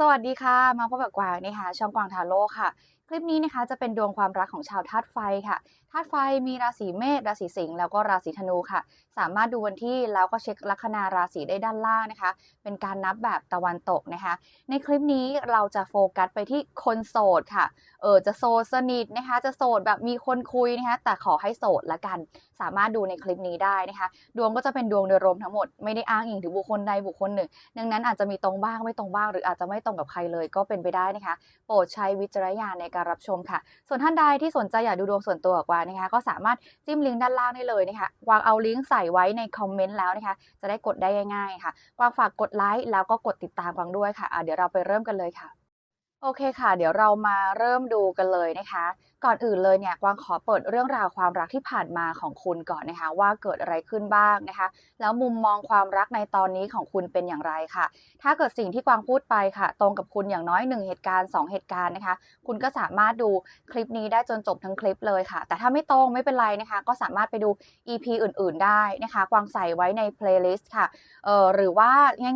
สวัสดีค่ะ มาพบกับกวางนะคะช่องกวางทาโร่ค่ะ คลิปนี้นะคะจะเป็นดวงความรักของชาวธาตุไฟค่ะธาตุไฟมีราศีเมษราศีสิงห์แล้วก็ราศีธนูค่ะ สามารถดูวันที่แล้วก็เช็คลัคนาราศีได้ด้านล่างนะคะ เป็นการนับแบบตะวันตกนะคะ ในคลิปนี้เราจะโฟกัสไปที่คนโสดค่ะเออจะโสดสนิทนะคะ จะโสดแบบมีคนคุยนะคะ แต่ขอให้โสดละกัน สามารถดูในคลิปนี้ได้นะคะ ดวงก็จะเป็นดวงโดยรวมทั้งหมด ไม่ได้อ้างอิงถึงบุคคลใดบุคคลหนึ่ง ดังนั้นอาจจะมีตรงบ้างไม่ตรงบ้าง หรืออาจจะไม่ตรงกับใครเลยก็เป็นไปได้นะคะ โปรดใช้วิจารณญาณในการรับชมค่ะ ส่วนท่านใดที่สนใจอยากดูดวงส่วนตัวกับกวานะคะ ก็สามารถจิ้มลิงก์ด้านล่างได้เลยนะคะ วางเอาลิงก์ใส่ไว้ในคอมเมนต์แล้วนะคะ จะได้กดได้ง่ายๆค่ะ วางฝากกดไลค์แล้วก็กดติดตามกวางด้วยค่ะอะเดี๋ยวเราไปเริ่มกันเลยค่ะ โอเคค่ะ เดี๋ยวเรามาเริ่มดูกันเลยนะคะ ก่อนอื่นเลยเนี่ยกวางขอเปิดเรื่องราวความรักที่ผ่านมาของคุณก่อนนะคะ ว่าเกิดอะไรขึ้นบ้างนะคะ แล้วมุมมองความรักในตอนนี้ของคุณเป็นอย่างไรค่ะ ถ้าเกิดสิ่งที่กวางพูดไปค่ะ ตรงกับคุณอย่างน้อย 1 เหตุการณ์ 2 เหตุการณ์นะคะ คุณก็สามารถดูคลิปนี้ได้จนจบทั้งคลิปเลยค่ะ แต่ถ้าไม่ตรงไม่เป็นไรนะคะ ก็สามารถไปดู EP อื่น ๆ ได้นะคะ กวางใส่ไว้ใน playlist ค่ะเออหรือว่า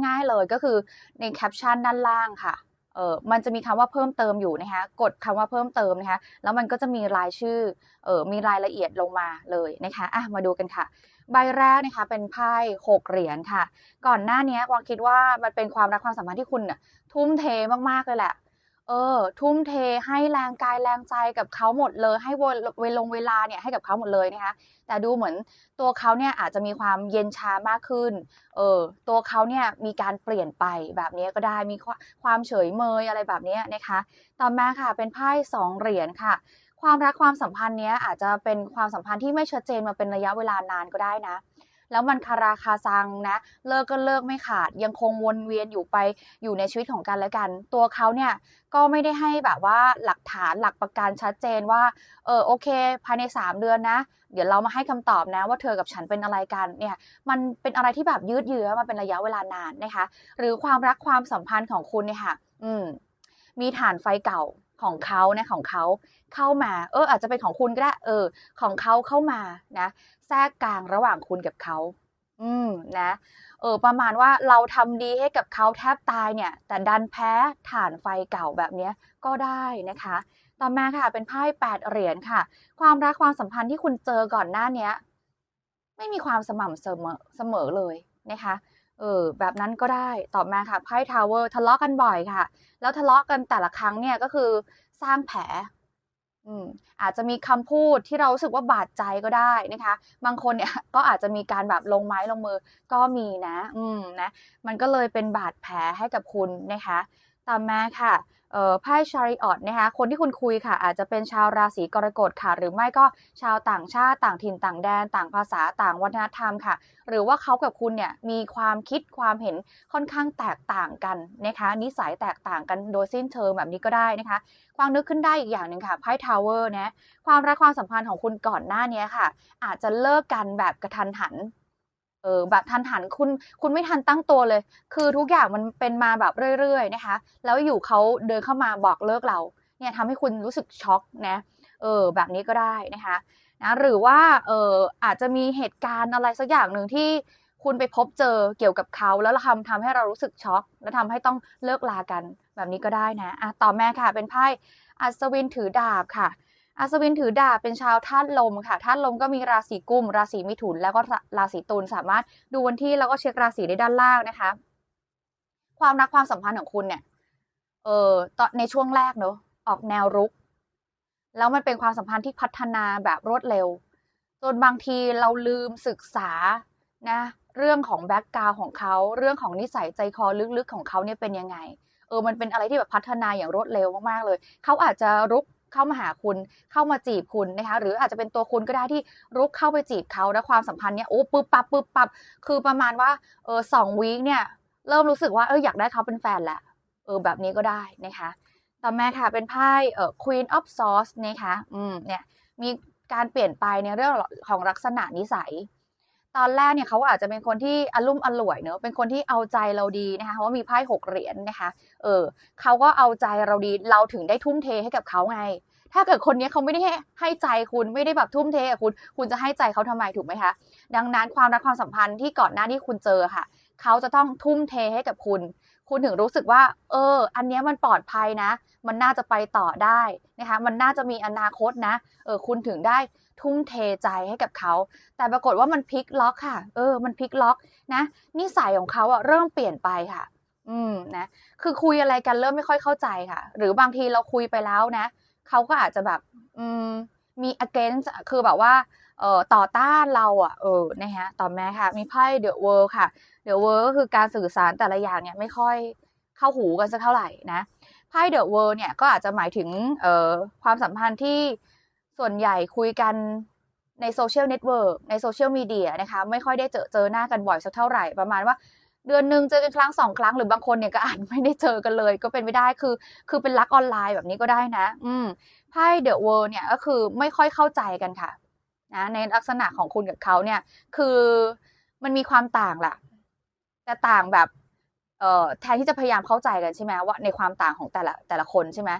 ง่าย ๆเลยก็คือในแคปชั่นด้านล่างค่ะ เออมันจะมีคำว่าเพิ่มเติมอยู่นะคะกดคำว่าเพิ่มเติมนะคะแล้วมันก็จะมีรายชื่อเออมีรายละเอียดลงมาเลยนะคะอะมาดูกันค่ะ ใบแรกนะคะเป็นไพ่หกเหรียญค่ะ ก่อนหน้านี้กวางคิดว่ามันเป็นความรักความสัมพันธ์ที่คุณน่ะทุ่มเทมากๆเลยแหละ ออ ทุ่มเทให้แรงกายแรงใจกับเขาหมดเลย ให้เวลเวลงเวลาเนี่ยให้กับเขาหมดเลยนะคะแต่ดูเหมือนตัวเขาเนี่ยอาจจะมีความเย็นชามากขึ้น เออ ตัวเขาเนี่ยมีการเปลี่ยนไปแบบนี้ก็ได้มีความเฉยเมยอะไรแบบนี้นะคะ ต่อมาค่ะเป็นไพ่สองเหรียญค่ะ ความรักความสัมพันธ์เนี้ยอาจจะเป็นความสัมพันธ์ที่ไม่ชัดเจนมาเป็นระยะเวลานานก็ได้นะ แล้วมันคาราคาซังนะ เลิกก็เลิกไม่ขาด ยังคงวนเวียนอยู่ไปอยู่ในชีวิตของกันและกัน ตัวเขาเนี่ยก็ไม่ได้ให้แบบว่าหลักฐานหลักประกันชัดเจนว่า เออโอเค ภายใน 3 เดือนนะ เดี๋ยวเรามาให้คำตอบนะว่าเธอกับฉันเป็นอะไรกันเนี่ยมันเป็นอะไรที่แบบยืดเยื้อมาเป็นระยะเวลานานนะคะ หรือความรักความสัมพันธ์ของคุณเนี่ยค่ะ อืมมีฐานไฟเก่า ของเขานะของเขาเข้ามา เออ อาจจะเป็นของคุณก็ได้เออ ของเขาเข้ามานะแทรกกลางระหว่างคุณกับเขาอืมนะ เออ ประมาณว่าเราทำดีให้กับเขาแทบตายเนี่ย แต่ดันแพ้ฐานไฟเก่าแบบนี้ก็ได้นะคะ ต่อมาค่ะเป็นไพ่แปดเหรียญค่ะ ความรักความสัมพันธ์ที่คุณเจอก่อนหน้านี้ไม่มีความสม่ำเสมอเสมอเลยนะคะ เออแบบนั้นก็ได้ต่อมาค่ะไพ่ทาวเวอร์ทะเลาะกันบ่อยค่ะ แล้วทะเลาะกันแต่ละครั้งเนี่ยก็คือสร้างแผลอืมอาจจะมีคำพูดที่เราสึกว่าบาดใจก็ได้นะคะ บางคนเนี่ยก็อาจจะมีการแบบลงไม้ลงมือก็มีนะ อืมนะ มันก็เลยเป็นบาดแผลให้กับคุณนะคะ ต่อมาค่ะ ไพ่ชาริออตนะคะคนที่คุณคุยค่ะ อาจจะเป็นชาวราศีกรกฎค่ะ หรือไม่ก็ชาวต่างชาติต่างถิ่นต่างแดน ต่างภาษาต่างวัฒนธรรมค่ะ หรือว่าเขากับคุณเนี่ยมีความคิดความเห็นค่อนข้างแตกต่างกันนะคะนิสัยแตกต่างกันโดยสิ้นเชิงแบบนี้ก็ได้นะคะความนึกขึ้นได้อีกอย่างหนึ่งค่ะไพ่ทาวเวอร์นะความรักความสัมพันธ์ของคุณก่อนหน้านี้ค่ะ อาจจะเลิกกันแบบกระทันหัน เออแบบทันหันคุณคุณไม่ทันตั้งตัวเลย คือทุกอย่างมันเป็นมาแบบเรื่อยๆนะคะ แล้วอยู่เขาเดินเข้ามาบอกเลิกเรา เนี่ยทำให้คุณรู้สึกช็อกนะเออแบบนี้ก็ได้นะคะนะหรือว่าเอออาจจะมีเหตุการณ์อะไรสักอย่างหนึ่งที่คุณไปพบเจอเกี่ยวกับเขาแล้วทำทำให้เรารู้สึกช็อก และทำให้ต้องเลิกลากันแบบนี้ก็ได้นะอะต่อแม่ค่ะเป็นไพ่อัศวินถือดาบค่ะ อัศวินถือดาบเป็นชาวธาตุลมค่ะธาตุลมก็มีราศีกุม ราศีมิถุน แล้วก็ราศีตุลสามารถดูวันที่แล้วก็เช็คราศีได้ด้านล่างนะคะ ความรักความสัมพันธ์ของคุณเนี่ย เออตอนในช่วงแรกเนอะออกแนวรุก แล้วมันเป็นความสัมพันธ์ที่พัฒนาแบบรวดเร็วจนบางทีเราลืมศึกษานะ เรื่องของแบ็กกราวของเขา เรื่องของนิสัยใจคอลึกๆของเขาเนี่ยเป็นยังไง เออมันเป็นอะไรที่แบบพัฒนาอย่างรวดเร็วมากๆเลย เขาอาจจะรุก เข้ามาหาคุณเข้ามาจีบคุณนะคะหรืออาจจะเป็นตัวคุณก็ได้ที่รุกเข้าไปจีบเขาและความสัมพันธ์เนี่ยโอ้ปึ๊บปับปึ๊บปับคือประมาณว่าเออสองวีคเนี่ยเริ่มรู้สึกว่าเอออยากได้เขาเป็นแฟนแหละเออแบบนี้ก็ได้นะคะต่อมาค่ะเป็นไพ่เอ่อ Queen of Swords นะคะอืมเนี่ยมีการเปลี่ยนไปในเรื่องของลักษณะนิสัย ตอนแรกเนี่ยเขาอาจจะเป็นคนที่อารมุ่มอร่วยเนอะเป็นคนที่เอาใจเราดีนะคะเพราะว่ามีไพ่หกเหรียญนะคะ เออเขาก็เอาใจเราดีเราถึงได้ทุ่มเทให้กับเขาไง ถ้าเกิดคนนี้เขาไม่ได้ให้ใจคุณไม่ได้แบบทุ่มเทกับคุณคุณจะให้ใจเขาทำไมถูกไหมคะ ดังนั้นความรักความสัมพันธ์ที่ก่อนหน้าที่คุณเจอค่ะเขาจะต้องทุ่มเทให้กับคุณ คุณถึงรู้สึกว่า เออ อันนี้มันปลอดภัยนะ มันน่าจะไปต่อได้นะคะ มันน่าจะมีอนาคตนะ เออ คุณถึงได้ ทุ่มเทใจให้กับเขา แต่ปรากฏว่ามันพลิกล็อกค่ะ เออ มันพลิกล็อกนะนิสัยของเขาอะเริ่มเปลี่ยนไปค่ะ อืมนะ คือคุยอะไรกันเริ่มไม่ค่อยเข้าใจค่ะ หรือบางทีเราคุยไปแล้วนะเขาก็อาจจะแบบ อืมมี against คือแบบว่าเอ่อต่อต้านเราอะเออนะคะต่อแมาค่ะ มีไพ่ The World ค่ะ The World ก็คือการสื่อสารแต่ละอย่างเนี่ยไม่ค่อยเข้าหูกันสักเท่าไหร่นะไพ่ The World เนี่ยก็อาจจะหมายถึงเอ่อความสัมพันธ์ที่ ส่วนใหญ่คุยกันใน Social Network ใน Social Media นะคะ ไม่ค่อยได้เจอเจอหน้ากันบ่อยสักเท่าไหร่ประมาณว่าเดือนหนึ่งเจอกันครั้ง2ครั้งหรือบางคนเนี่ยก็อาจไม่ได้เจอกันเลย ก็เป็นไปได้คือ คือเป็นรักออนไลน์แบบนี้ก็ได้นะ อืมไพ่ The World เนี่ยก็คือไม่ค่อยเข้าใจกันค่ะนะในลักษณะของคุณกับเขาเนี่ย คือมันมีความต่างแหละแต่ต่างแบบเอ่อแทนที่จะพยายามเข้าใจกันใช่ไหมว่าในความต่างของแต่ละแต่ละคนใช่ไหม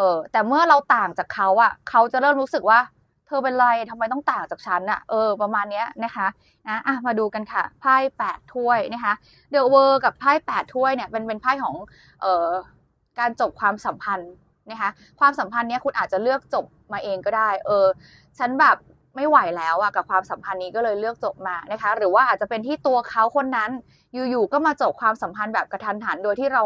เออ แต่เมื่อเราต่างจากเขาอะเขาจะเริ่มรู้สึกว่า เธอเป็นไรทำไมต้องต่างจากฉันน่ะเออ ประมาณเนี้ยนะคะนะอะมาดูกันค่ะไพ่8ถ้วยนะคะ The World กับไพ่8ถ้วยเนี่ยเป็นเป็นไพ่ของเอ่อการจบความสัมพันธ์นะคะความสัมพันธ์เนี้ยคุณอาจจะเลือกจบมาเองก็ได้ เออ ฉันแบบไม่ไหวแล้วอะกับความสัมพันธ์นี้ก็เลยเลือกจบมานะคะ หรือว่าอาจจะเป็นที่ตัวเขาคนนั้นอยู่ๆก็มาจบความสัมพันธ์แบบกระทันหันโดยที่เรา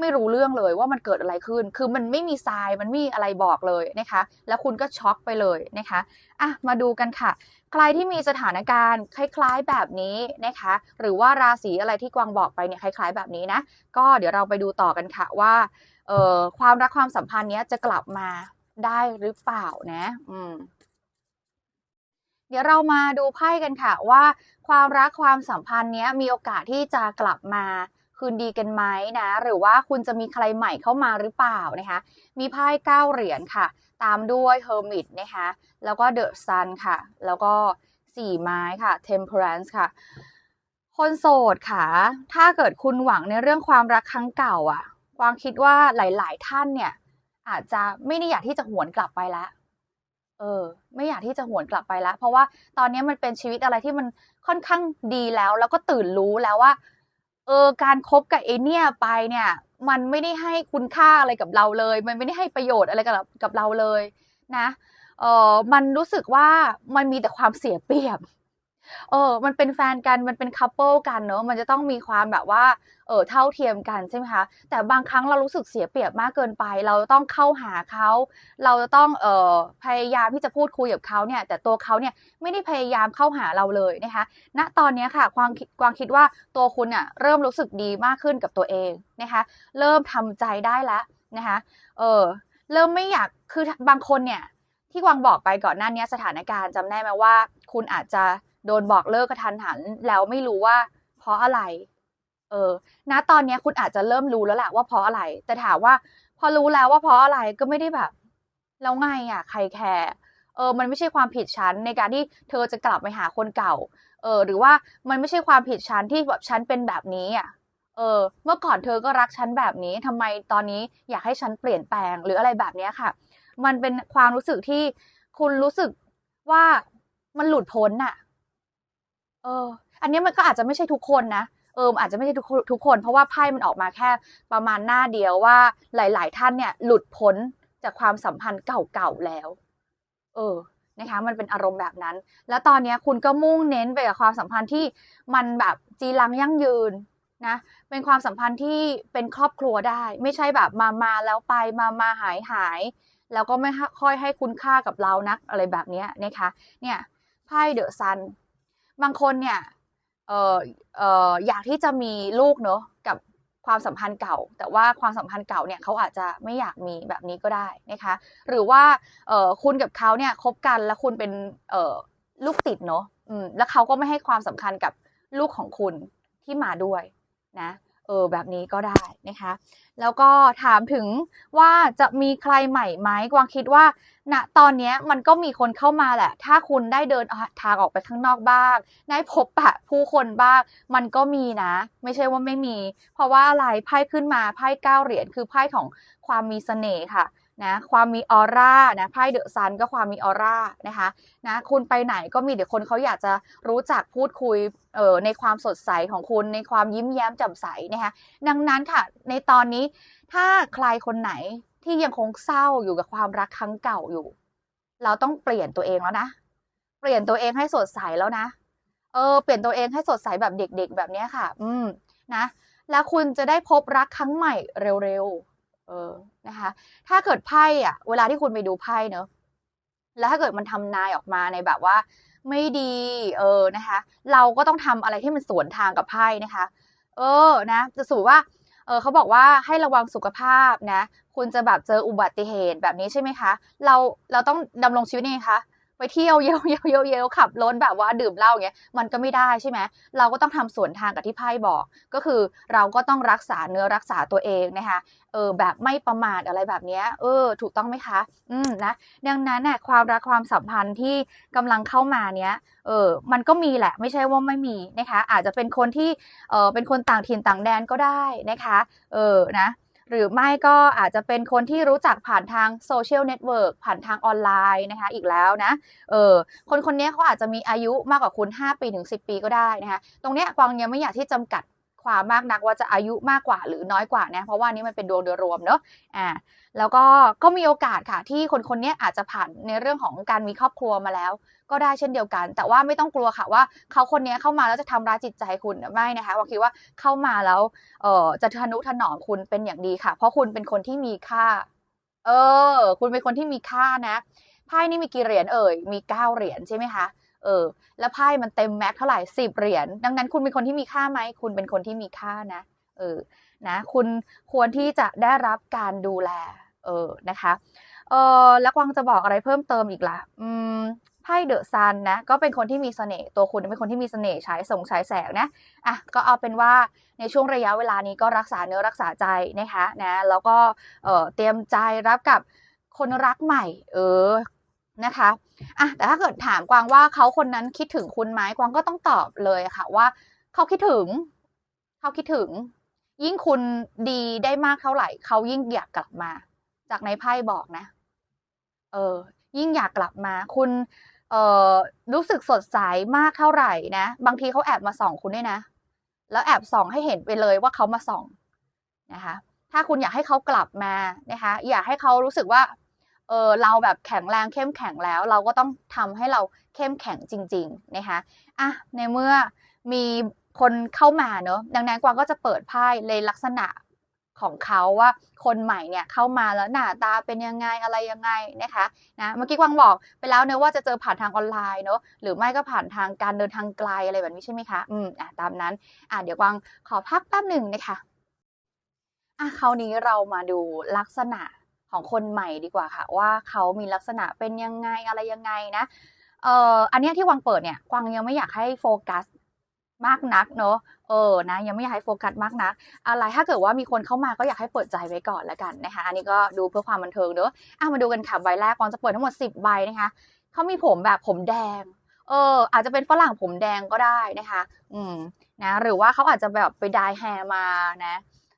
ไม่รู้เรื่องเลยว่ามันเกิดอะไรขึ้น คือมันไม่มีทราย มันไม่มีอะไรบอกเลยนะคะ แล้วคุณก็ช็อกไปเลยนะคะ อะ มาดูกันค่ะ ใครที่มีสถานการณ์คล้ายๆแบบนี้นะคะ หรือว่าราศีอะไรที่กวางบอกไปเนี่ยคล้ายๆแบบนี้นะ ก็เดี๋ยวเราไปดูต่อกันค่ะว่า เอ่อ ความรักความสัมพันธ์เนี้ยจะกลับมาได้หรือเปล่านะ อืมเดี๋ยวเรามาดูไพ่กันค่ะว่าความรักความสัมพันธ์เนี้ยมีโอกาสที่จะกลับมา คืนดีกันไหมนะ หรือว่าคุณจะมีใครใหม่เข้ามาหรือเปล่านะคะ มีไพ่9เหรียญค่ะ ตามด้วย Hermit นะคะ แล้วก็ The Sun ค่ะ แล้วก็4ไม้ค่ะ Temperance ค่ะ คนโสดค่ะ ถ้าเกิดคุณหวังในเรื่องความรักครั้งเก่าอะกวางคิดว่าหลาย ๆ ท่านเนี่ย อาจจะไม่ได้อยากที่จะหวนกลับไปแล้วเออ ไม่อยากที่จะหวนกลับไปแล้ว เพราะว่าตอนนี้มันเป็นชีวิตอะไรที่มันค่อนข้างดีแล้ว แล้วก็ตื่นรู้แล้วว่า เออการคบกับไอเนี่ยไปเนี่ย มันไม่ได้ให้คุณค่าอะไรกับเราเลย มันไม่ได้ให้ประโยชน์อะไรกับกับเราเลยนะเออมันรู้สึกว่ามันมีแต่ความเสียเปรียบ เออ มันเป็นแฟนกันมันเป็น couple กันเนาะมันจะต้องมีความแบบว่า เออเท่าเทียมกันใช่ไหมคะแต่บางครั้งเรารู้สึกเสียเปรียบมากเกินไป เราต้องเข้าหาเขาเราจะต้องเออพยายามที่จะพูดคุยกับเขาเนี่ย แต่ตัวเขาเนี่ยไม่ได้พยายามเข้าหาเราเลยนะคะณตอนนี้ค่ะกวางคิดกวางคิดว่าตัวคุณน่ะเริ่มรู้สึกดีมากขึ้นกับตัวเองนะคะเริ่มทำใจได้แล้วนะคะเออเริ่มไม่อยากคือบางคนเนี่ยที่กวางบอกไปก่อนหน้านี้สถานการณ์จำได้ไหมว่า คุณอาจจะ โดนบอกเลิกกระทันหัน แล้วไม่รู้ว่า เพราะอะไร เออ ณ ตอนนี้คุณอาจจะเริ่มรู้แล้วแหละว่าเพราะอะไร แต่ถามว่า พอรู้แล้วว่าเพราะอะไรก็ไม่ได้แบบแล้วไงอะ ใครแคร์เออ มันไม่ใช่ความผิดฉันในการที่เธอจะกลับไปหาคนเก่า เออ หรือว่ามันไม่ใช่ความผิดฉันที่แบบฉันเป็นแบบนี้อะ เออ เมื่อก่อนเธอก็รักฉันแบบนี้ทำไมตอนนี้อยากให้ฉันเปลี่ยนแปลงหรืออะไรแบบเนี้ยค่ะ มันเป็นความรู้สึกที่คุณรู้สึกว่ามันหลุดพ้นน่ะ ออ อันนี้มันก็อาจจะไม่ใช่ทุกคนนะเอออาจจะไม่ใช่ทุกคนทุกคน เพราะว่าไพ่มันออกมาแค่ประมาณหน้าเดียวว่าหลาย ๆ ท่านเนี่ย หลุดพ้นจากความสัมพันธ์เก่าๆแล้ว เออนะคะมันเป็นอารมณ์แบบนั้น แล้วตอนนี้คุณก็มุ่งเน้นไปกับความสัมพันธ์ที่มันแบบจีรังยั่งยืนนะ เป็นความสัมพันธ์ที่เป็นครอบครัวได้ ไม่ใช่แบบมาๆแล้วไปมาๆหายๆแล้วก็ไม่ค่อยให้คุณค่ากับเรานักอะไรแบบนี้นะคะ เนี่ยไพ่ The Sun บางคนเนี่ยเออเอออยากที่จะมีลูกเนาะกับความสัมพันธ์เก่า แต่ว่าความสัมพันธ์เก่าเนี่ยเขาอาจจะไม่อยากมีแบบนี้ก็ได้นะคะ หรือว่าเออคุณกับเขาเนี่ยคบกันแล้วคุณเป็นเออลูกติดเนาะอืมแล้วเขาก็ไม่ให้ความสำคัญกับลูกของคุณที่มาด้วยนะ เออแบบนี้ก็ได้นะคะ แล้วก็ถามถึงว่าจะมีใครใหม่ไหมกวางคิดว่าณตอนนี้มันก็มีคนเข้ามาแหละ ถ้าคุณได้เดินทางออกไปข้างนอกบ้าง ได้พบปะผู้คนบ้าง มันก็มีนะ ไม่ใช่ว่าไม่มี เพราะว่าอะไรไพ่ขึ้นมาไพ่เก้าเหรียญคือไพ่ของความมีเสน่ห์ค่ะ นะความมีออร่านะไพ่เดอะซันก็ความมีออร่านะคะนะคุณไปไหนก็มีเดี๋ยวคนเขาอยากจะรู้จักพูดคุยเอ่อในความสดใสของคุณในความยิ้มแย้มแจ่มใสนะคะดังนั้นค่ะ ในตอนนี้ถ้าใครคนไหนที่ยังคงเศร้าอยู่กับความรักครั้งเก่าอยู่ เราต้องเปลี่ยนตัวเองแล้วนะ เปลี่ยนตัวเองให้สดใสแล้วนะ เออเปลี่ยนตัวเองให้สดใสแบบเด็ก ๆ แบบนี้ค่ะ อืมนะ แล้วคุณจะได้พบรักครั้งใหม่เร็วๆ เออนะคะ ถ้าเกิดไพ่อะเวลาที่คุณไปดูไพ่เนอะแล้วถ้าเกิดมันทำนายออกมาในแบบว่า ไม่ดี เออนะคะ เราก็ต้องทำอะไรที่มันสวนทางกับไพ่นะคะ เออนะจะสูว่าเออเขาบอกว่าให้ระวังสุขภาพนะ คุณจะแบบเจออุบัติเหตุแบบนี้ใช่ไหมคะ เราเราต้องดำรงชีวิตยังไงคะ ไปเที่ยวเยเยเยเยขับรถแบบว่าดื่มเหล้าอย่างเงี้ยมันก็ไม่ได้ใช่ไหมเราก็ต้องทำสวนทางกับที่ไพ่บอก ก็คือเราก็ต้องรักษาเนื้อรักษาตัวเองนะคะเออแบบไม่ประมาทอะไรแบบเนี้ยเออ ถูกต้องไหมคะ อืมนะดังนั้นน่ะความรักความสัมพันธ์ที่กำลังเข้ามาเนี้ยเออมันก็มีแหละไม่ใช่ว่าไม่มีนะคะ อาจจะเป็นคนที่เออเป็นคนต่างถิ่นต่างแดนก็ได้นะคะ เออนะ หรือไม่ก็อาจจะเป็นคนที่รู้จักผ่านทางโซเชียลเน็ตเวิร์กผ่านทางออนไลน์นะคะอีกแล้วนะเออคนคนนี้เขาอาจจะมีอายุมากกว่าคุณ 5 ปีถึง 10 ปีก็ได้นะคะตรงเนี้ยกวางยังไม่อยากที่จำกัด ความมากนักว่าจะอายุมากกว่าหรือน้อยกว่านะเพราะว่านี้มันเป็นดวงโดยรวมเนอะอ่าแล้วก็ก็มีโอกาสค่ะที่คนคนนี้อาจจะผ่านในเรื่องของการมีครอบครัวมาแล้ว ก็ได้เช่นเดียวกัน แต่ว่าไม่ต้องกลัวค่ะว่าเขาคนนี้เข้ามาแล้วจะทำร้ายจิตใจคุณไม่นะคะวาคิดว่าเข้ามาแล้วเออจะทนุถนอมคุณเป็นอย่างดีค่ะ เพราะคุณเป็นคนที่มีค่า เออ คุณเป็นคนที่มีค่านะไพ่นี่มีกี่เหรียญเอ่ยมีเก้าเหรียญใช่ไหมคะ เออ แล้วไพ่มันเต็มแม็กเท่าไหร่สิบเหรียญ ดังนั้นคุณเป็นคนที่มีค่าไหม คุณเป็นคนที่มีค่านะ เออ นะ คุณควรที่จะได้รับการดูแล เออ นะคะ เออแล้วกวางจะบอกอะไรเพิ่มเติมอีกล่ะ อืม ไพ่เดอะซันนะ ก็เป็นคนที่มีเสน่ห์ ตัวคุณเป็นคนที่มีเสน่ห์ฉายส่งฉายแสงนะ อะ ก็เอาเป็นว่าในช่วงระยะเวลานี้ก็รักษาเนื้อรักษาใจนะคะ นะ แล้วก็ เออเตรียมใจรับกับคนรักใหม่ เออ นะคะอะแต่ถ้าเกิดถามกวางว่าเขาคนนั้นคิดถึงคุณไหมกวางก็ต้องตอบเลยค่ะว่าเขาคิดถึงเขาคิดถึง ยิ่งคุณดีได้มากเท่าไหร่เขายิ่งอยากกลับมา จากในไพ่บอกนะ เออ ยิ่งอยากกลับมา คุณเอ่อรู้สึกสดใสมากเท่าไหร่นะ บางทีเขาแอบมาส่องคุณด้วยนะ แล้วแอบส่องให้เห็นไปเลยว่าเขามาส่องนะคะ ถ้าคุณอยากให้เขากลับมานะคะ อยากให้เขารู้สึกว่า เออเราแบบแข็งแรงเข้มแข็งแล้ว เราก็ต้องทำให้เราเข้มแข็งจริงๆนะคะอะในเมื่อมีคนเข้ามาเนอะดังนั้นกวางก็จะเปิดไพ่ในลักษณะของเขาว่าคนใหม่เนี่ยเข้ามาแล้วหน้าตาเป็นยังไงอะไรยังไงนะคะนะเมื่อกี้กวางบอกไปแล้วเนอะว่าจะเจอผ่านทางออนไลน์เนอะหรือไม่ก็ผ่านทางการเดินทางไกลอะไรแบบนี้ใช่ไหมคะอืมอะตามนั้นอะเดี๋ยวกวางขอพักแป๊บหนึ่งนะคะอะคราวนี้เรามาดูลักษณะ ของคนใหม่ดีกว่าค่ะ ว่าเขามีลักษณะเป็นยังไงอะไรยังไงนะเอ่ออันเนี้ยที่วางเปิดเนี่ยกวางยังไม่อยากให้โฟกัสมากนักเนอะเออนะยังไม่อยากให้โฟกัสมากนัก อะไรถ้าเกิดว่ามีคนเข้ามาก็อยากให้เปิดใจไว้ก่อนแล้วกันนะคะ อันนี้ก็ดูเพื่อความบันเทิงเนอะอะมาดูกันค่ะใบแรกกวางจะเปิดทั้งหมด 10 ใบนะคะเขามีผมแบบผมแดง เออ อาจจะเป็นฝรั่งผมแดงก็ได้นะคะ อืมนะหรือว่าเขาอาจจะแบบไปดายแฮร์มานะ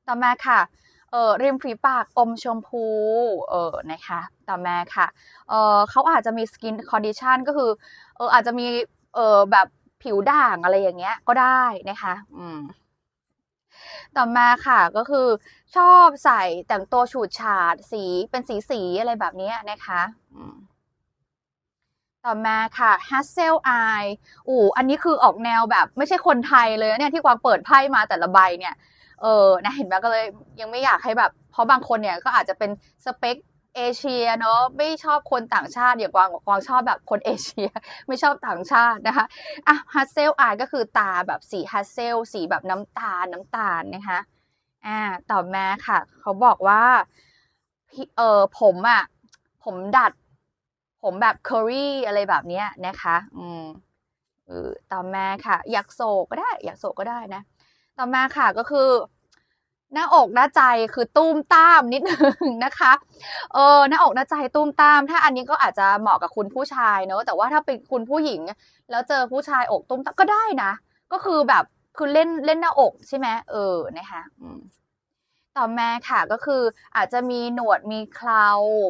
ต่อมาค่ะ เออริมฝีปากอมชมพูเออนะคะต่อมาค่ะเออเขาอาจจะมีสกินคอนดิชันก็คือเอออาจจะมีเออแบบผิวด่างอะไรอย่างเงี้ยก็ได้นะคะอืมต่อมาค่ะก็คือชอบใส่แต่งตัวฉูดฉาดสีเป็นสีสีอะไรแบบนี้นะคะอืมต่อมาค่ะ Hassel Eye อู๋อันนี้คือออกแนวแบบไม่ใช่คนไทยเลยเนี่ยที่กวางเปิดไพ่มาแต่ละใบเนี่ย เออนะเห็นไหมก็เลยยังไม่อยากให้แบบ เพราะบางคนเนี่ยก็อาจจะเป็นสเปคเอเชียเนาะไม่ชอบคนต่างชาติอย่างกวางกวางชอบแบบคนเอเชีย ไม่ชอบต่างชาตินะคะอะฮัสเซลอายก็คือตาแบบสีฮัสเซลสีแบบน้ำตาลน้ำตาลนะคะอ่าต่อมาค่ะ เขาบอกว่าเออผมอะผมดัด ผมแบบเคอรี่อะไรแบบเนี้ยนะคะ อืมเออต่อมาค่ะ อยากโศกก็ได้ อยากโศกก็ได้นะ ต่อมาค่ะก็คือหน้าอกหน้าใจคือตุ้มตามนิดนึงนะคะ เออหน้าอกหน้าใจตุ้มตาม ถ้าอันนี้ก็อาจจะเหมาะกับคุณผู้ชายเนอะแต่ว่าถ้าเป็นคุณผู้หญิง แล้วเจอผู้ชายอกตุ้มตามก็ได้นะ ก็คือแบบคือเล่นเล่นหน้าอกใช่ไหมเออนะคะต่อมาค่ะก็คืออาจจะมีหนวดมีเครา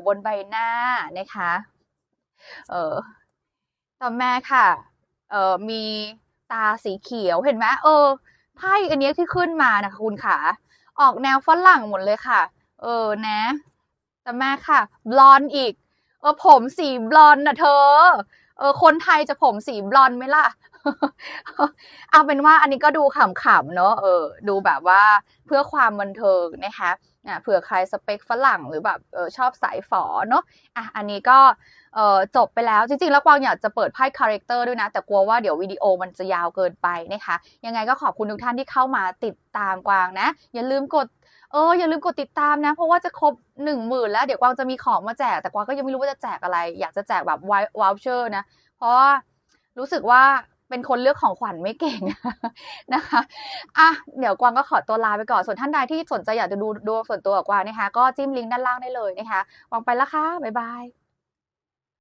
บนใบหน้านะคะ เออต่อมาค่ะ เออมีตาสีเขียวเห็นไหมเออ ไพ่อันนี้ที่ขึ้นมานะคะคุณขาออกแนวฝรั่งหมดเลยค่ะ เออนะ แต่อมาค่ะบลอนอีก เออผมสีบลอนนะเธอ เออ คนไทยจะผมสีบลอนไหมล่ะ เอาเป็นว่าอันนี้ก็ดูขำๆเนอะเออ ดูแบบว่าเพื่อความบันเทิงนะคะเผื่อใครสเปคฝรั่งหรือแบบออชอบสายฝอเนอะอะอันนี้ก็ เออจบไปแล้วจริงๆ แล้วกวางอยากจะเปิดไพ่คาแรคเตอร์ด้วยนะ แต่กลัวว่าเดี๋ยววิดีโอมันจะยาวเกินไปนะคะ ยังไงก็ขอบคุณทุกท่านที่เข้ามาติดตามกวางนะ อย่าลืมกดเอออย่าลืมกดติดตามนะ เพราะว่าจะครบหนึ่งหมื่นแล้ว เดี๋ยวกวางจะมีของมาแจก แต่กวางก็ยังไม่รู้ว่าจะแจกอะไร อยากจะแจกแบบว o ลเชอร์นะ เพราะรู้สึกว่าเป็นคนเลือกของขวัญไม่เก่งนะคะอะเดี๋ยวกวางก็ขอตัวลาไปก่อน ส่วนท่านใดที่สนใจอยากจะดูดวงส่วนตัวกวางนะคะ ก็จิ้มลิงก์ด้านล่างได้เลยนะคะกวางไปล้วค่ะ บ๊ายบาย